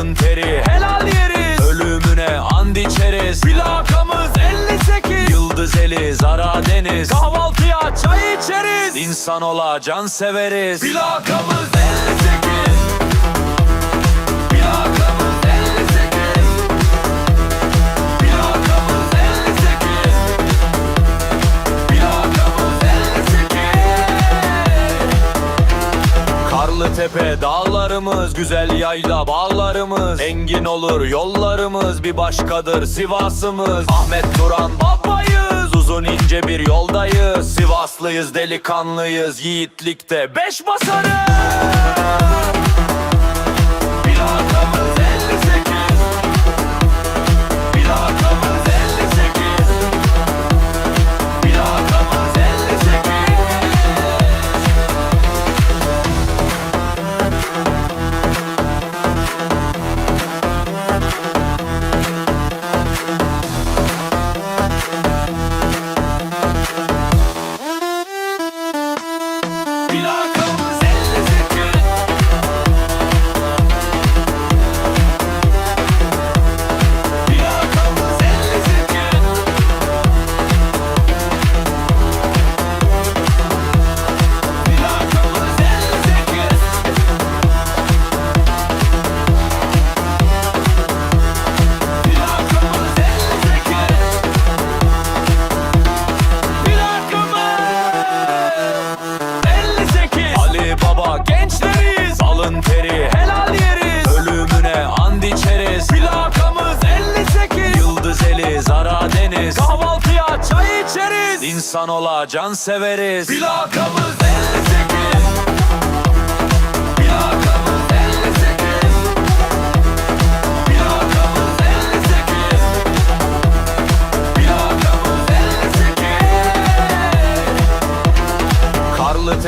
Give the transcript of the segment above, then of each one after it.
alnımızın teri. Helal yeriz. Ölümüne and içeriz. Plakamız 58 Yıldız eli zara deniz. Kahvaltıya çay içeriz. İnsan ola can severiz. Plakamız 58 Plakamız 58 Karlı tepe dağlarımız, güzel yayla bağlarımız. Engin olur yollarımız, bir başkadır Sivas'ımız. Ahmet Duran babayız, uzun ince bir yoldayız. Sivaslıyız, delikanlıyız, yiğitlikte beş basarız. Plakamız Alın teri. Helal yeriz. Ölümüne and içeriz. Plakamız 58 Yıldız eli Zara Deniz. Kahvaltıya çay içeriz. İnsan ola can severiz. Plakamız 58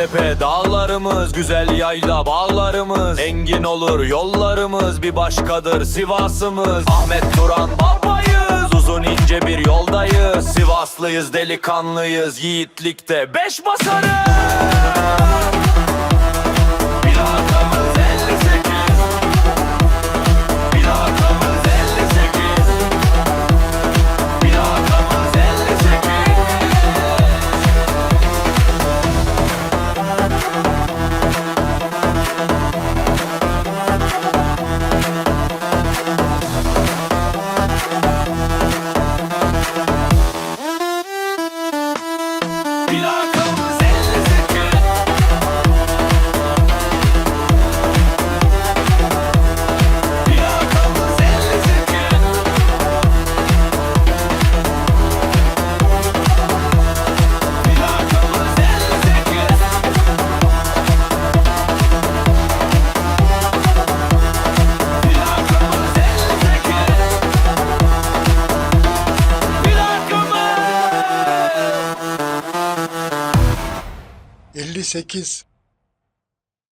tepe dağlarımız, güzel yayla bağlarımız. Engin olur yollarımız, bir başkadır Sivas'ımız. Ahmet Duran babayız, uzun ince bir yoldayız. Sivaslıyız, delikanlıyız, yiğitlikte beş basarız 58